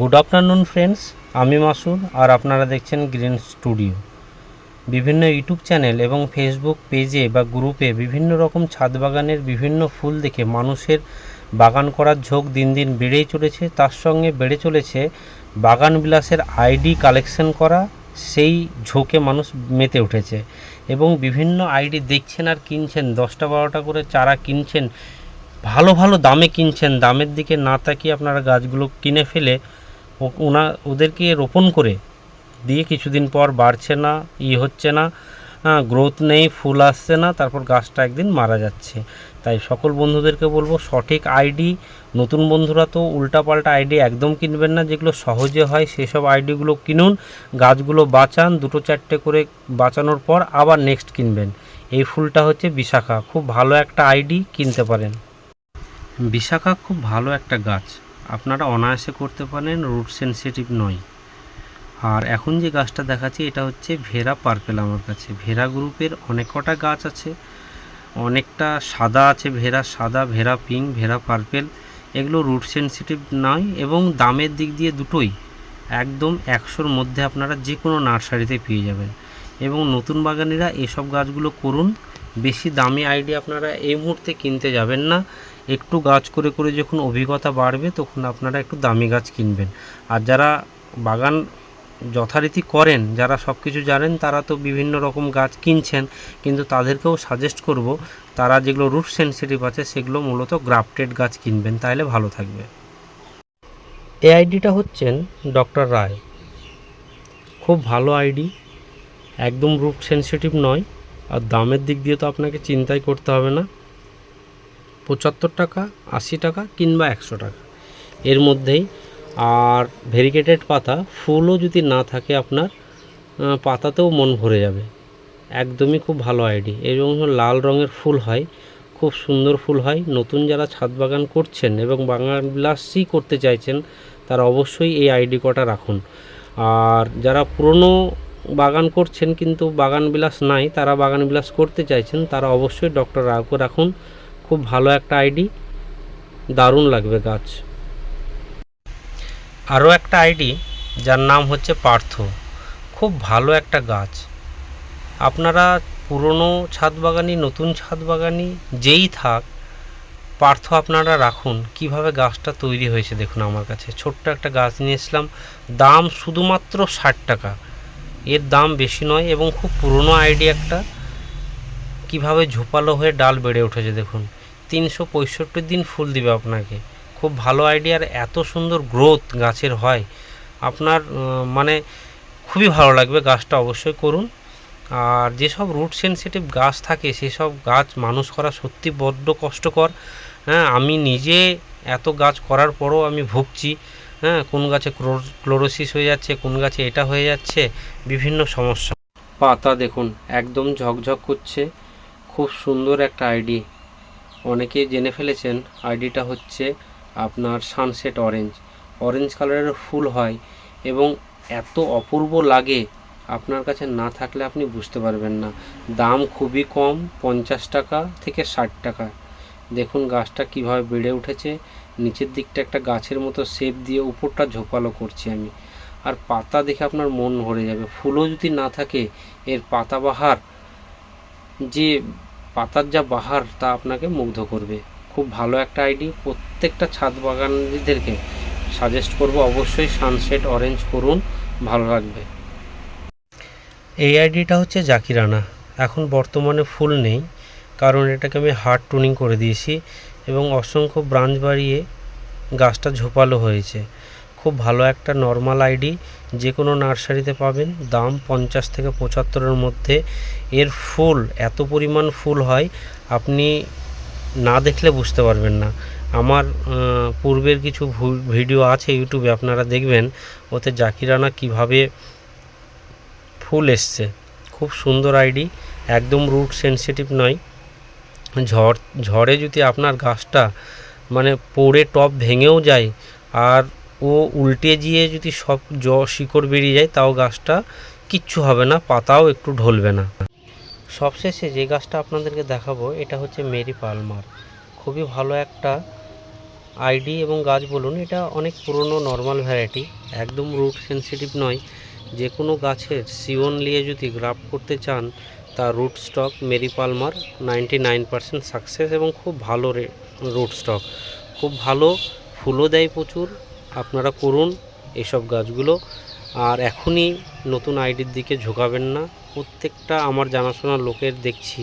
Good afternoon friends আমি মাসুদ আর আপনারা দেখছেন গ্রিন স্টুডিও বিভিন্ন ইউটিউব চ্যানেল এবং ফেসবুক পেজে বা গ্রুপে বিভিন্ন রকম ছাদ বাগানের বিভিন্ন ফুল দেখে মানুষের বাগান করার ঝোঁক দিন দিন বেড়েই চলেছে। তার সঙ্গে বেড়ে চলেছে বাগান বিলাসের আইডি কালেকশন করা, সেই ঝোঁকে মানুষ মেতে উঠেছে এবং বিভিন্ন আইডি দেখছেন আর কিনছেন, দশটা বারোটা করে চারা কিনছেন, ভালো ভালো দামে কিনছেন। দামের দিকে না তাকিয়ে আপনারা গাছগুলো কিনে ফেলে ওনা, ওদেরকে রোপণ করে দিয়ে কিছুদিন পর বাড়ছে না, ই হচ্ছে না গ্রোথ নেই, ফুল আসছে না, তারপর গাছটা একদিন মারা যাচ্ছে। তাই সকল বন্ধুদেরকে বলব, সঠিক আইডি নতুন বন্ধুরা তো উল্টাপাল্টা আইডি একদম কিনবেন না, যেগুলো সহজে হয়, সেসব আইডিগুলো কিনুন, গাছগুলো বাঁচান, দুটো চারটে করে বাঁচানোর পর আবার নেক্সট কিনবেন। এই ফুলটা হচ্ছে বিশাখা, খুব ভালো একটা আইডি কিনতে পারেন। বিশাখা খুব ভালো একটা গাছ। আপনারা অনায়াসে করতে পারেন রুট সেনসিটিভ নয়। আর এখন যে গাছটা দেখাচ্ছি, এটা হচ্ছে ভেরা পার্পেল আমার কাছে। ভেরা গ্রুপের অনেক কটা গাছ আছে। অনেকটা সাদা আছে ভেরা সাদা ভেরা পিঙ্ক ভেরা পার্পেল এগুলো রুট সেনসিটিভ নয় এবং দামের দিক দিয়ে দুটোই। একদম একশোর মধ্যে আপনারা যে কোনো নার্সারিতে পেয়ে যাবেন। এবং নতুন বাগানিরা এসব গাছগুলো করুন। বেশি দামি আইডি আপনারা এই মুহূর্তে কিনতে যাবেন না। একটু গাছ করে করে যখন অভিজ্ঞতা বাড়বে, তখন আপনারা একটু দামি গাছ কিনবেন। আর যারা বাগান যথারীতি করেন, যারা সব কিছু জানেন, তারা তো বিভিন্ন রকম গাছ কিনছেন, কিন্তু তাদেরকেও সাজেস্ট করব, তারা যেগুলো রুট সেনসিটিভ আছে, সেগুলো মূলত গ্রাফটেড গাছ কিনবেন, তাহলে ভালো থাকবে। এই আইডিটা হচ্ছেন ডক্টর রায়। খুব ভালো আইডি একদম রুট সেনসিটিভ নয়, আর দামের দিক দিয়ে তো আপনাকে চিন্তাই করতে হবে না। পঁচাত্তর টাকা, আশি টাকা কিংবা একশো টাকা। এর মধ্যেই আর ভেরিকেটেড পাতা ফুলও যদি না থাকে আপনার পাতাতেও মন ভরে যাবে। একদমই খুব ভালো আইডি। এবং লাল রঙের ফুল হয়, খুব সুন্দর ফুল হয়। নতুন যারা ছাদ বাগান করছেন এবং বাগান বিলাসই করতে চাইছেন, তারা অবশ্যই এই আইডি কটা রাখুন। আর যারা পুরনো বাগান করছেন কিন্তু বাগান বিলাস নাই, তারা বাগান বিলাস করতে চাইছেন, তারা অবশ্যই ডক্টর রাউকে রাখুন। খুব ভালো একটা আইডি। দারুণ লাগবে গাছ। আরও একটা আইডি, যার নাম হচ্ছে পার্থ। খুব ভালো একটা গাছ। আপনারা পুরনো ছাদ বাগানি, নতুন ছাদ বাগানি, যেই থাক, পার্থ আপনারা রাখুন। কীভাবে গাছটা তৈরি হয়েছে দেখুন আমার কাছে। ছোট্ট একটা গাছ নিয়ে এসলাম। দাম শুধুমাত্র ষাট টাকা। এর দাম বেশি নয় এবং খুব পুরনো আইডি একটা। কীভাবে ঝোপালো হয়ে ডাল বেড়ে উঠেছে দেখুন। তিনশো পঁয়ষট্টি দিন ফুল দিবে আপনাকে। খুব ভালো আইডিয়া আর এত সুন্দর গ্রোথ গাছের হয়। আপনার মানে খুবই ভালো লাগবে গাছটা অবশ্যই করুন। আর যেসব রুট সেনসিটিভ গাছ থাকে, সেসব গাছ মানুষ করা সত্যি বড্ড কষ্টকর। হ্যাঁ আমি নিজে এত গাছ করার পরও আমি ভুগছি। হ্যাঁ কোন গাছে ক্লো- ক্লোরোসিস হয়ে যাচ্ছে, কোন গাছে এটা হয়ে যাচ্ছে, বিভিন্ন সমস্যা। পাতা দেখুন, একদম ঝকঝক করছে। খুব সুন্দর একটা আইডি অনেকে জেনে ফেলেছেন আইডিটা হচ্ছে আপনার সানসেট অরেঞ্জ অরেঞ্জ কালারের ফুল হয় এবং এত অপূর্ব লাগে, আপনার কাছে না থাকলে আপনি বুঝতে পারবেন না। দাম খুবই কম, পঞ্চাশ টাকা থেকে ষাট টাকা। দেখুন গাছটা কীভাবে বেড়ে উঠেছে। নিচের দিকটা একটা গাছের মতো শেপ দিয়ে উপরটা ঝোপালো করছি আমি। আর পাতা দেখে আপনার মন ভরে যাবে। ফুলও যদি না থাকে, এর পাতাবাহার যে পাতার যা বাহার, তা আপনাকে মুগ্ধ করবে। খুব ভালো একটা আইডি। প্রত্যেকটা ছাদ বাগানদেরকে সাজেস্ট করব। অবশ্যই সানসেট অরেঞ্জ করুন। ভালো লাগবে। এই আইডিটা হচ্ছে জাকিরানা এখন বর্তমানে ফুল নেই, কারণ এটাকে আমি হার্ড টুনিং করে দিয়েছি এবং অসংখ্য ব্রাঞ্চ বাড়িয়ে গাছটা ঝোপালো হয়েছে। খুব ভালো একটা নর্মাল আইডি যে কোনো নার্সারিতে পাবেন। দাম পঞ্চাশ থেকে পঁচাত্তরের মধ্যে। এর ফুল, এত পরিমাণ ফুল হয়, আপনি না দেখলে বুঝতে পারবেন না। আমার পূর্বের কিছু ভিডিও আছে ইউটিউবে আপনারা দেখবেন, ওতে জাকিরানা কীভাবে ফুল এসছে। খুব সুন্দর আইডি একদম রুট সেনসিটিভ নয়। ঝড়, ঝড়ে যদি আপনার গাছটা মানে পড়ে টপ ভেঙেও যায়, আর ও উল্টে গিয়ে যদি সব জ শিকড় বেরিয়ে যায়, তাও গাছটা কিচ্ছু হবে না, পাতাও একটু ঢলবে না। সবশেষে যে গাছটা আপনাদেরকে দেখাবো, এটা হচ্ছে মেরি পালমার। খুবই ভালো একটা আইডি এবং গাছ বলুন, এটা অনেক পুরনো নর্মাল ভ্যারাইটি, একদম রুট সেনসিটিভ নয়। যে কোনো গাছের সিওন নিয়ে যদি গ্রাফ করতে চান তা root stock Mary Palmer ninety nine percent success এবং খুব ভালো রে, রুট স্টক। খুব ভালো, ফুলও দেয় প্রচুর আপনারা করুন এইসব গাছগুলো। আর এখনই নতুন আইডির দিকে ঝোঁকাবেন না। প্রত্যেকটা আমার জানাশোনা লোকের দেখছি,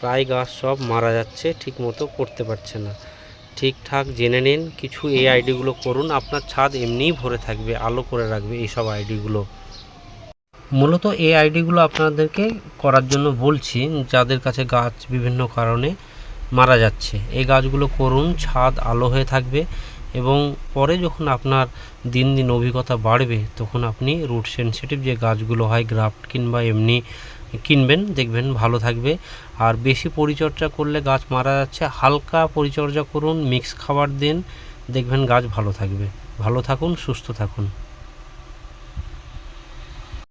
প্রায় গাছ সব মারা যাচ্ছে ঠিক মতো করতে পারছে না। ঠিকঠাক জেনে নিন, কিছু এই আইডিগুলো করুন। আপনার ছাদ এমনিই ভরে থাকবে, আলো করে রাখবে এইসব আইডিগুলো। মূলত এই আইডিগুলো আপনাদেরকে করার জন্য বলছি, যাদের কাছে গাছ বিভিন্ন কারণে মারা যাচ্ছে। এই গাছগুলো করুন, ছাদ আলো হয়ে থাকবে। এবং পরে যখন আপনার দিন দিন অভিজ্ঞতা বাড়বে, তখন আপনি রুট সেন্সিটিভ যে গাছগুলো হয় গ্রাফট কিংবা এমনি কিনবেন, দেখবেন ভালো থাকবে। আর বেশি পরিচর্যা করলে গাছ মারা যাচ্ছে, হালকা পরিচর্যা করুন মিক্স খাবার দিন, দেখবেন গাছ ভালো থাকবে। ভালো থাকুন, সুস্থ থাকুন।